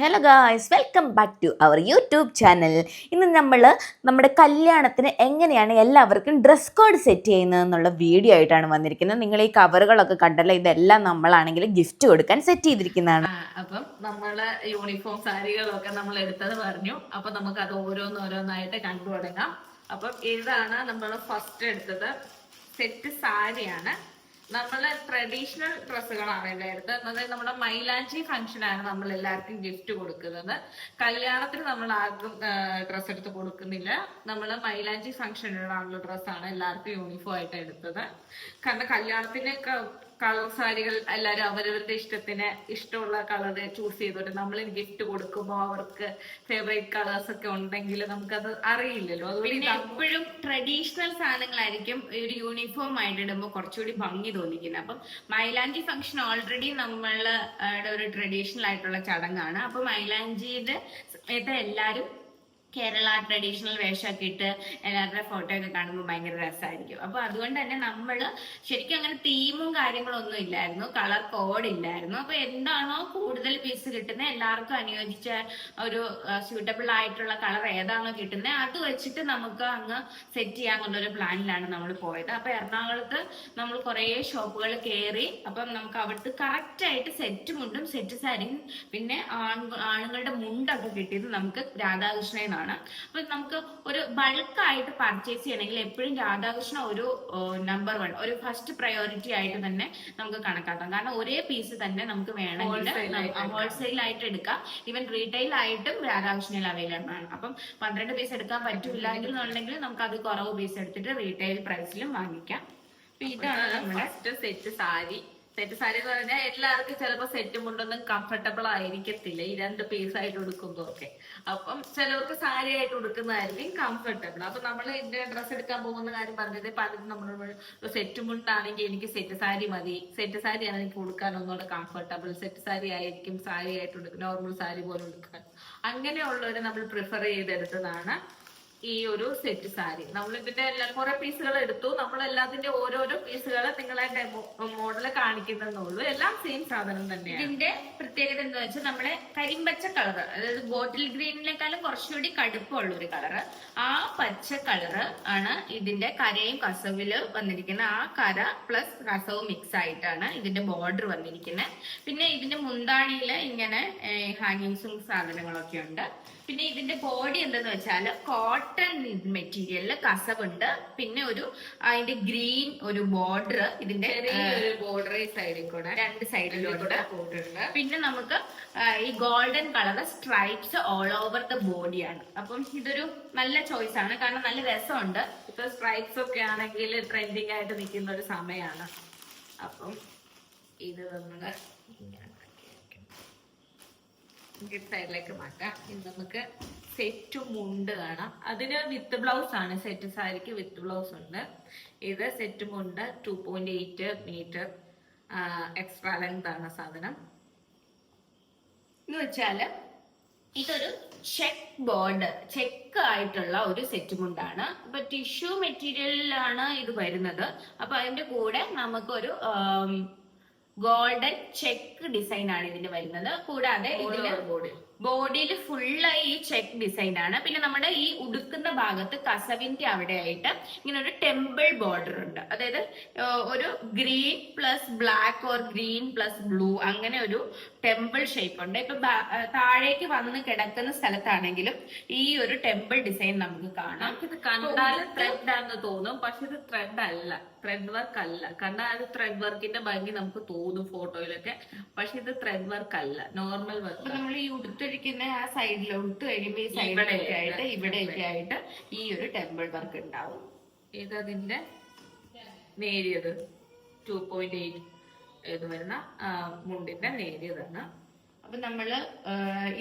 Hello guys welcome back to our YouTube channel ഇന്ന് നമ്മൾ നമ്മുടെ കല്യാണത്തിന് എങ്ങനെയാണ് എല്ലാവർക്കും ഡ്രസ് കോഡ് സെറ്റ് ചെയ്യുന്നത് എന്നുള്ള വീഡിയോ ആയിട്ടാണ് വന്നിരിക്കുന്നത്. നിങ്ങൾ ഈ കവറുകളൊക്കെ കണ്ടല്ലോ ഇതെല്ലാം നമ്മളാണെങ്കിൽ ഗിഫ്റ്റ് കൊടുക്കാൻ സെറ്റ് ചെയ്തിരിക്കുന്നതാണ്. അപ്പം നമ്മൾ യൂണിഫോം സാരികളൊക്കെ നമ്മൾ എടുത്തത് പറഞ്ഞു. അപ്പം നമുക്ക് അത് ഓരോന്നോരോന്നായിട്ട് കണ്ടു തുടങ്ങാം അപ്പം ഇതാണ് നമ്മൾ ഫസ്റ്റ് എടുത്തത് സെറ്റ് സാരിയാണ്. നമ്മൾ ട്രഡീഷണൽ ഡ്രസ്സുകളാണ് ഇവിടെ അതായത് നമ്മുടെ മൈലാഞ്ചി ഫംഗ്ഷനാണ് നമ്മൾ എല്ലാവർക്കും ഗിഫ്റ്റ് കൊടുക്കുന്നത്. കല്യാണത്തിന് നമ്മൾ ആർക്കും ഡ്രസ്സ് എടുത്ത് കൊടുക്കുന്നില്ല. നമ്മൾ മൈലാഞ്ചി ഫംഗ്ഷനുള്ള ഡ്രസ്സാണ് എല്ലാവർക്കും യൂണിഫോം ആയിട്ട് എടുത്തത്. കാരണം കല്യാണത്തിന് കളർ സാരികൾ എല്ലാവരും അവരവരുടെ ഇഷ്ടത്തിന് ഇഷ്ടമുള്ള കളർ ചൂസ് ചെയ്തോട്ടെ. നമ്മൾ ഗിഫ്റ്റ് കൊടുക്കുമ്പോൾ അവർക്ക് ഫേവറേറ്റ് കളേഴ്സ് ഒക്കെ ഉണ്ടെങ്കിൽ നമുക്കത് അറിയില്ലല്ലോ. ഇത് എപ്പോഴും ട്രഡീഷണൽ സാധനങ്ങളായിരിക്കും ഒരു യൂണിഫോം ആയിട്ട് ഇടുമ്പോൾ കുറച്ചുകൂടി ഭംഗി തോന്നിക്കുന്നത്. അപ്പം മൈലാഞ്ചി ഫംഗ്ഷൻ ഓൾറെഡി നമ്മളുടെ ഒരു ട്രഡീഷണൽ ആയിട്ടുള്ള ചടങ്ങാണ്. അപ്പൊ മൈലാഞ്ചിയുടെ സമയത്ത് എല്ലാരും കേരള ട്രഡീഷണൽ വേഷമൊക്കെ ഇട്ട് എല്ലാവരുടെ ഫോട്ടോ ഒക്കെ കാണുമ്പോൾ ഭയങ്കര രസമായിരിക്കും അപ്പൊ അതുകൊണ്ട് തന്നെ നമ്മൾ ശരിക്കും അങ്ങനെ തീമും കാര്യങ്ങളും ഒന്നും ഇല്ലായിരുന്നു. കളർ കോഡ് ഇല്ലായിരുന്നു. അപ്പൊ എന്താണോ കൂടുതൽ പീസ് കിട്ടുന്നത് എല്ലാവർക്കും അനുയോജിച്ച ഒരു സ്യൂട്ടബിൾ ആയിട്ടുള്ള കളർ ഏതാണോ കിട്ടുന്നത് അത് വെച്ചിട്ട് നമുക്ക് അങ്ങ് സെറ്റ് ചെയ്യാന്നുള്ളൊരു പ്ലാനിലാണ് നമ്മൾ പോയത്. അപ്പൊ എറണാകുളത്ത് നമ്മൾ കുറേ ഷോപ്പുകൾ കയറി അപ്പം നമുക്ക് അവിടുത്തെ കറക്റ്റ് ആയിട്ട് സെറ്റ് മുണ്ടും സെറ്റ് സാരിയും പിന്നെ ആണുങ്ങളുടെ മുണ്ടൊക്കെ കിട്ടിയത് നമുക്ക് രാധാകൃഷ്ണയിൽ നിന്നാണ് അപ്പൊ നമുക്ക് ഒരു ബൾക്കായിട്ട് പർച്ചേസ് ചെയ്യണമെങ്കിൽ എപ്പോഴും രാധാകൃഷ്ണ ഒരു നമ്പർ വൺ ഒരു ഫസ്റ്റ് പ്രയോറിറ്റി ആയിട്ട് തന്നെ നമുക്ക് കണക്കാക്കാം. കാരണം ഒരേ പീസ് തന്നെ നമുക്ക് വേണമെങ്കിൽ. ഹോൾസെയിൽ ആയിട്ട് എടുക്കാം. ഈവൻ റീറ്റെയിൽ ആയിട്ടും രാധാകൃഷ്ണയിൽ അവൈലബിൾ ആണ്. അപ്പം പന്ത്രണ്ട് പീസ് എടുക്കാൻ പറ്റില്ല എന്നുണ്ടെങ്കിൽ നമുക്ക് അത് കുറവ് പീസ് എടുത്തിട്ട് റീറ്റെയിൽ പ്രൈസിലും വാങ്ങിക്കാം. ഇതാണ് നമ്മുടെ സെറ്റ് സാരി സെറ്റ് സാരി എന്ന് പറഞ്ഞാൽ എല്ലാവർക്കും ചിലപ്പോൾ സെറ്റും മുണ്ടൊന്നും കംഫർട്ടബിൾ ആയിരിക്കത്തില്ല. ഈ രണ്ട് പീസ് ആയിട്ട് ഉടുക്കുമ്പോൾ ഒക്കെ അപ്പം ചിലവർക്ക് സാരി ആയിട്ട് ഉടുക്കുന്നതായിരിക്കും കംഫർട്ടബിൾ അപ്പൊ നമ്മൾ ഇതിന്റെ ഡ്രസ്സ് എടുക്കാൻ പോകുന്ന കാര്യം പറഞ്ഞത് പലരും നമ്മൾ സെറ്റ് മുണ്ടാണെങ്കിൽ എനിക്ക് സെറ്റ് സാരി മതി. സെറ്റ് സാരിയാണ് എനിക്ക് ഉടുക്കാൻ ഒന്നുകൂടെ കംഫർട്ടബിൾ സെറ്റ് സാരി ആയിരിക്കും സാരി ആയിട്ട് ഉടുക്കും നോർമൽ സാരി പോലെ ഉടുക്കാൻ. അങ്ങനെയുള്ളവരെ നമ്മൾ പ്രിഫർ ചെയ്തെടുത്തതാണ്. ഈ ഒരു സെറ്റ് സാരി നമ്മൾ ഇതിന്റെ എല്ലാ കുറെ പീസുകൾ എടുത്തു. നമ്മൾ എല്ലാത്തിന്റെ ഓരോരോ പീസുകൾ നിങ്ങളെ ഡെമോ മോഡൽ കാണിക്കുന്നുള്ളൂ. എല്ലാം സെയിം സാധനം തന്നെയാണ്. ഇതിന്റെ പ്രത്യേകത എന്താ വെച്ചാൽ നമ്മുടെ കരിമ്പച്ച കളർ അതായത് ബോട്ടിൽ ഗ്രീനിനേക്കാളും കുറച്ചുകൂടി കടുപ്പമുള്ള ഒരു കളർ ആ പച്ച കളർ ആണ് ഇതിന്റെ കരയും കസവിൽ വന്നിരിക്കുന്നത് ആ കര പ്ലസ് കസവ് മിക്സ് ആയിട്ടാണ് ഇതിന്റെ ബോർഡർ വന്നിരിക്കുന്നത് പിന്നെ ഇതിന്റെ മുന്താണിയിൽ ഇങ്ങനെ ഹാങ്ങിങ്സും സാധനങ്ങളൊക്കെ ഉണ്ട്. പിന്നെ ഇതിന്റെ ബോഡി എന്തെന്ന് വെച്ചാൽ കോട്ടൺ മെറ്റീരിയലിൽ കസവുണ്ട്. പിന്നെ ഒരു അതിന്റെ ഗ്രീൻ ഒരു ബോർഡർ ഇതിന്റെ ബോർഡർ സൈഡിൽ കൂടെ. രണ്ട് പോയിട്ടുണ്ട് പിന്നെ നമുക്ക് ഈ golden colour stripes all over the ബോഡിയാണ് അപ്പം ഇതൊരു നല്ല ചോയ്സ് ആണ്. കാരണം നല്ല രസമുണ്ട്. ഇപ്പൊ സ്ട്രൈപ്സ് ഒക്കെ ആണെങ്കിൽ ട്രെൻഡിങ് ആയിട്ട് നിൽക്കുന്ന ഒരു സമയമാണ് അപ്പം ഇത് നമ്മൾ സൈഡിലേക്ക് മാറ്റാം. ഇത് നമുക്ക് സെറ്റ് മുണ്ട് കാണാം. അതിന് വിത്ത് ബ്ലൗസ് ആണ്. സെറ്റ് സാരിക്ക് വിത്ത് ബ്ലൗസ് ഉണ്ട്. ഇത് സെറ്റ് മുണ്ട് two point eight metre extra length ആണ് സാധനം. എന്ന് വെച്ചാൽ ഇതൊരു ചെക്ക് ബോർഡ് ചെക്ക് ആയിട്ടുള്ള ഒരു സെറ്റ് മുണ്ടാണ്. അപ്പൊ ടിഷ്യൂ മെറ്റീരിയലിലാണ് ഇത് വരുന്നത്. അപ്പൊ അതിന്റെ കൂടെ നമുക്കൊരു ഗോൾഡൻ ചെക്ക് ഡിസൈൻ ആണ് ഇതിന് വരുന്നത്. കൂടാതെ ഇതിൽ ബോഡി ബോഡിയിൽ ഫുള്ളായി ഈ ചെക്ക് ഡിസൈൻ ആണ് പിന്നെ നമ്മുടെ ഈ ഉടുക്കുന്ന ഭാഗത്ത് കസവിന്റെ അവിടെ ആയിട്ട് ഇങ്ങനെ ഒരു ടെമ്പിൾ ബോർഡർ ഉണ്ട്. അതായത് ഒരു green plus black or green plus blue അങ്ങനെ ഒരു ടെമ്പിൾ ഷേപ്പ് ഉണ്ട്. ഇപ്പൊ താഴേക്ക് വന്ന് കിടക്കുന്ന സ്ഥലത്താണെങ്കിലും ഈ ഒരു ടെമ്പിൾ ഡിസൈൻ നമുക്ക് കാണാം. ഇത് കണ്ടാൽ ത്രെഡ് ആണെന്ന് തോന്നും. പക്ഷെ ഇത് ത്രെഡ് അല്ല. ത്രെഡ് വർക്ക് അല്ല. കണ്ടാൽ അത് ത്രെഡ് വർക്കിന്റെ ഭംഗി നമുക്ക് തോന്നും ഫോട്ടോയിലൊക്കെ. പക്ഷെ ഇത് ത്രെഡ് വർക്ക് അല്ല. നോർമൽ വർക്ക് നമ്മൾ ഈ ഉടുത്തിരിക്കുന്ന ആ സൈഡിലോട്ട് കഴിയുമ്പോൾ ഈ സൈഡിലൊക്കെ ആയിട്ട് ഇവിടെ. ഇവിടെയൊക്കെ ആയിട്ട് ഈ ഒരു ടെമ്പിൾ വർക്ക് ഉണ്ടാവും. ഇതതിന്റെ നേരിയത്. ടു പോയിന്റ് എയ്റ്റ് ഇത് വരുന്ന മുണ്ടിന്റെ നേരിയതാണ് അപ്പൊ നമ്മൾ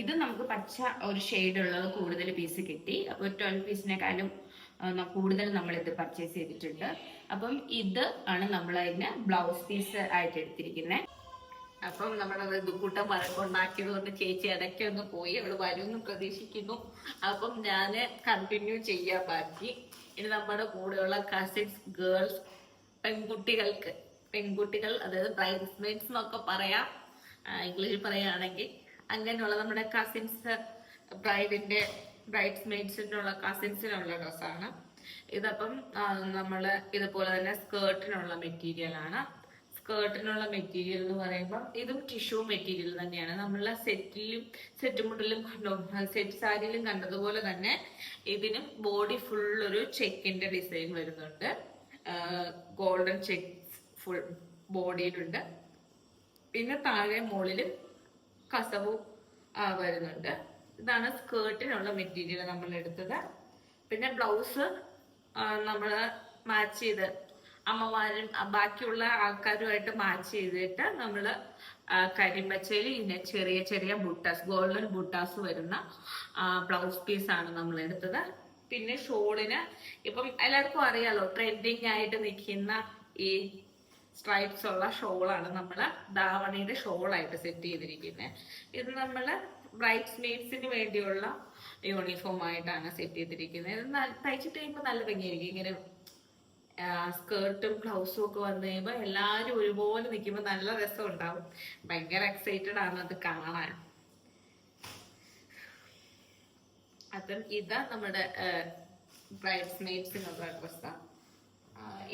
ഇത് നമുക്ക് പച്ച ഒരു ഷെയ്ഡ് ഉള്ളത് കൂടുതൽ പീസ് കിട്ടി. അപ്പൊ ട്വൽവ് പീസിനെക്കാളും കൂടുതൽ നമ്മൾ ഇത് പർച്ചേസ് ചെയ്തിട്ടുണ്ട്. അപ്പം ഇത് ആണ് നമ്മൾ അതിന് ബ്ലൗസ് പീസ് ആയിട്ട് എടുത്തിരിക്കുന്നത് അപ്പം നമ്മളത് ദുക്കൂട്ടം വഴക്കുണ്ടാക്കിയത് കൊണ്ട് ചേച്ചി ഇടയ്ക്ക് ഒന്ന് പോയി അവൾ വരുമെന്ന് പ്രതീക്ഷിക്കുന്നു. അപ്പം ഞാൻ കണ്ടിന്യൂ ചെയ്യാൻ ബാക്കി. ഇനി നമ്മുടെ കൂടെയുള്ള കസിൻസ് ഗേൾസ് പെൺകുട്ടികൾക്ക് പെൺകുട്ടികൾ അതായത് ബ്രൈഡ്സ്മെയ്ഡ്സ് എന്നൊക്കെ പറയാം. ഇംഗ്ലീഷിൽ പറയുകയാണെങ്കിൽ അങ്ങനെയുള്ള നമ്മുടെ കസിൻസ് ബ്രൈഡിന്റെ ബ്രൈഡ്സ് മെയ്ഡ്സിനുള്ള കസിൻസിനുള്ള ഡ്രസ്സാണ്. ഇതപ്പം നമ്മൾ ഇതുപോലെ തന്നെ സ്കേർട്ടിനുള്ള മെറ്റീരിയൽ ആണ് സ്കേർട്ടിനുള്ള മെറ്റീരിയൽ എന്ന് പറയുമ്പോൾ ഇതും ടിഷ്യൂ മെറ്റീരിയൽ തന്നെയാണ്. നമ്മളെ സെറ്റിലും സെറ്റ് മുണ്ടിലും സെറ്റ് സാരിയിലും കണ്ടതുപോലെ തന്നെ ഇതിനും ബോഡി ഫുൾ ഒരു ചെക്കിന്റെ ഡിസൈൻ വരുന്നുണ്ട്. ഗോൾഡൻ ചെക്ക് ഫുൾ ബോഡിയിലുണ്ട്. പിന്നെ താഴെ മുകളിലും കസവും വരുന്നുണ്ട്. ഇതാണ് സ്കേർട്ടിനുള്ള മെറ്റീരിയൽ നമ്മൾ എടുത്തത്. പിന്നെ ബ്ലൗസ് നമ്മൾ മാച്ച് ചെയ്ത് അമ്മമാരും ബാക്കിയുള്ള ആൾക്കാരുമായിട്ട് മാച്ച് ചെയ്തിട്ട് നമ്മൾ കരിമ്പച്ചയിൽ ഇങ്ങനെ ചെറിയ ചെറിയ ബുട്ടാസ് ഗോൾഡൻ ബുട്ടാസ് വരുന്ന ബ്ലൗസ് പീസ് ആണ് നമ്മൾ എടുത്തത്. പിന്നെ ഷോളിന് ഇപ്പം എല്ലാവർക്കും അറിയാലോ ട്രെൻഡിങ് ആയിട്ട് നിൽക്കുന്ന ഈ സ്ട്രൈപ്സ് ഉള്ള ഷോളാണ് നമ്മൾ ധാവണിയുടെ ഷോളായിട്ട് സെറ്റ് ചെയ്തിരിക്കുന്നത് ഇത് നമ്മൾ മെയ്ഡ്സിന് വേണ്ടിയുള്ള യൂണിഫോം ആയിട്ടാണ് സെറ്റ് ചെയ്തിരിക്കുന്നത്. ഇത് തയ്ച്ചിട്ട് കഴിയുമ്പോൾ നല്ല ഭംഗിയായിരിക്കും. ഇങ്ങനെ സ്കേർട്ടും ബ്ലൗസും ഒക്കെ വന്നു കഴിയുമ്പോൾ എല്ലാവരും ഒരുപോലെ നിൽക്കുമ്പോൾ നല്ല രസം ഉണ്ടാവും ഭയങ്കര എക്സൈറ്റഡ് ആണ് അത് കാണാൻ. അപ്പം ഇതാ നമ്മുടെ ബ്രൈഡ്സ് മെയ്ഡ്സിനുള്ള ഡ്രസ്സാണ്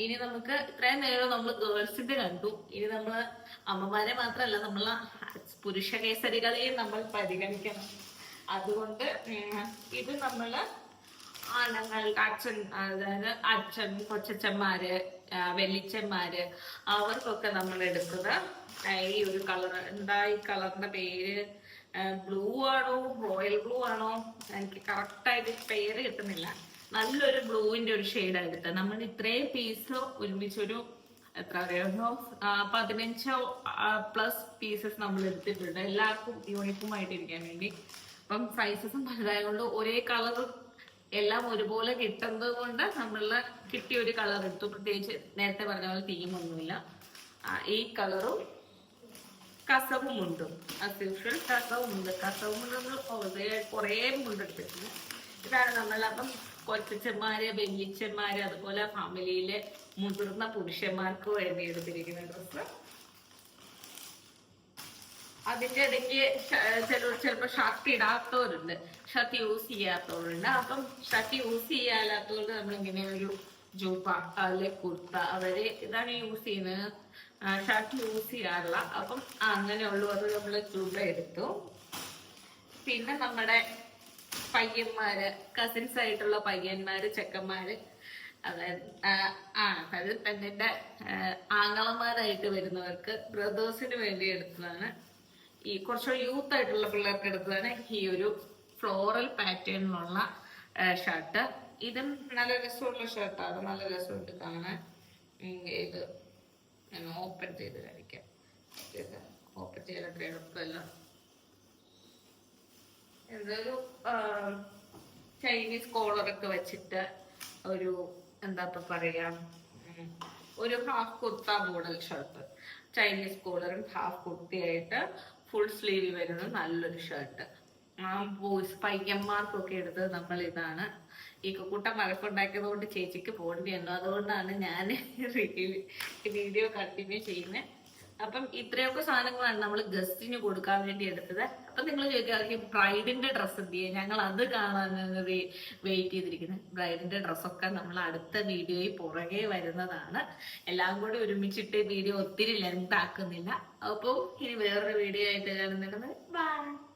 ഇനി നമുക്ക് ഇത്രയും നേരം നമ്മൾ ഗേൾസിന്റെ കണ്ടു. ഇനി നമ്മൾ അമ്മമാരെ മാത്രമല്ല നമ്മൾ പുരുഷ കേസരികളെയും നമ്മൾ പരിഗണിക്കണം. അതുകൊണ്ട് ഇത് നമ്മൾ ആണുങ്ങൾ അച്ഛൻ അതായത് അച്ഛൻ കൊച്ചച്ഛന്മാര് വെല്ലിച്ചന്മാര് അവർക്കൊക്കെ നമ്മൾ എടുത്തത് ഈ ഒരു കളർ എന്താ ഈ കളറിന്റെ പേര് ബ്ലൂ ആണോ റോയൽ ബ്ലൂ ആണോ എനിക്ക് കറക്റ്റ് ആയിട്ട് പേര് കിട്ടുന്നില്ല. നല്ലൊരു ബ്ലൂവിന്റെ ഒരു ഷെയ്ഡാണ് എടുത്തത്. നമ്മൾ ഇത്രയും പീസ് ഒരുമിച്ചൊരു എത്ര പതിനഞ്ച് പ്ലസ് പീസസ് നമ്മൾ എടുത്തിട്ടുണ്ട്. എല്ലാവർക്കും യൂണിഫോം ആയിട്ട് ഇരിക്കാൻ വേണ്ടി. അപ്പം സൈസസും പലതായതുകൊണ്ട് ഒരേ കളർ എല്ലാം ഒരുപോലെ കിട്ടുന്നത് കൊണ്ട് നമ്മളെ കിട്ടിയ ഒരു കളർ എടുത്തു. പ്രത്യേകിച്ച് നേരത്തെ പറഞ്ഞ പോലെ തീമൊന്നുമില്ല ഈ കളറും കസവും ഉണ്ട്. As യൂഷ്വൽ കസവും ഉണ്ട്. കസവും നമ്മൾ കുറേ കുറേ മുണ്ടെടുത്തിട്ടുണ്ട് ഇതാണ് നമ്മൾ അപ്പം വെല്ലിച്ചന്മാര് അതുപോലെ ഫാമിലിയിലെ മുതിർന്ന പുരുഷന്മാർക്ക് വേണ്ടി എടുത്തിരിക്കുന്ന ഡ്രസ്സ്. അതിന്റെ ഇടയ്ക്ക് ചിലർ ചിലപ്പോൾ ഷർട്ട് ഇടാത്തവരുണ്ട്. ഷർട്ട് യൂസ് ചെയ്യാത്തവരുണ്ട്. അപ്പം ഷർട്ട് യൂസ് ചെയ്യാത്തവർക്ക് നമ്മൾ ഇങ്ങനെ ഒരു ജൂപ്പ അല്ലെ കുർത്ത അവർ ഇതാണ് യൂസ് ചെയ്യുന്നത്. ഷർട്ട് യൂസ് ചെയ്യാറുള്ള അപ്പം അങ്ങനെയുള്ളവർ നമ്മൾ ജൂബ എടുത്തു. പിന്നെ നമ്മുടെ പയ്യന്മാര് കസിൻസ് ആയിട്ടുള്ള പയ്യന്മാര് ചെക്കന്മാര്. അതായത് ആ, അതായത് പെണ്ണിന്റെ ആങ്ങളമാരായിട്ട് വരുന്നവർക്ക് ബ്രദേഴ്സിന് വേണ്ടി എടുത്തതാണ്. ഈ കുറച്ച് യൂത്ത് ആയിട്ടുള്ള പിള്ളേർക്ക് എടുത്തതാണ് ഈ ഒരു ഫ്ലോറൽ പാറ്റേണിലുള്ള ഷർട്ട് ഇതും നല്ല രസമുള്ള ഷർട്ടാണ് നല്ല രസമുണ്ട് കാണാൻ. ഇത് ഓപ്പൺ ചെയ്ത് കാണിക്കാം. ഓപ്പൺ അത്ര എളുപ്പമല്ല. എന്തൊരു ചൈനീസ് കോളറൊക്കെ വെച്ചിട്ട് ഒരു എന്താ ഇപ്പൊ പറയാ ഒരു half kurta model shirt Chinese കോളറും half കുർത്തിയായിട്ട് ഫുൾ സ്ലീവ് വരുന്ന നല്ലൊരു ഷർട്ട് ആ ബോയ്സ് പയ്യന്മാർക്കൊക്കെ എടുത്തത് നമ്മൾ ഇതാണ്. ഈ കൂട്ടം മഴക്കുണ്ടാക്കിയത് കൊണ്ട് ചേച്ചിക്ക് പോകേണ്ടി അതുകൊണ്ടാണ് ഞാൻ വീഡിയോ കണ്ടിന്യൂ ചെയ്യുന്നത് അപ്പം ഇത്രയൊക്കെ സാധനങ്ങളാണ് നമ്മൾ ഗസ്റ്റിന് കൊടുക്കാൻ വേണ്ടി എടുത്തത്. അപ്പൊ നിങ്ങൾ ചോദിക്കാറില്ല ബ്രൈഡിന്റെ ഡ്രസ്സ് എന്ത് ചെയ്യാം? ഞങ്ങൾ അത് കാണാനാണ് വെയിറ്റ് ചെയ്തിരിക്കുന്നത് ബ്രൈഡിന്റെ ഡ്രസ്സൊക്കെ നമ്മൾ അടുത്ത വീഡിയോയിൽ പുറകെ വരുന്നതാണ്. എല്ലാം കൂടി ഒരുമിച്ചിട്ട് വീഡിയോ ഒത്തിരി ലെങ്ത് ആക്കുന്നില്ല. അപ്പോൾ ഇനി വേറൊരു വീഡിയോ ആയിട്ട് കാണുന്നുണ്ടെന്ന് ബൈ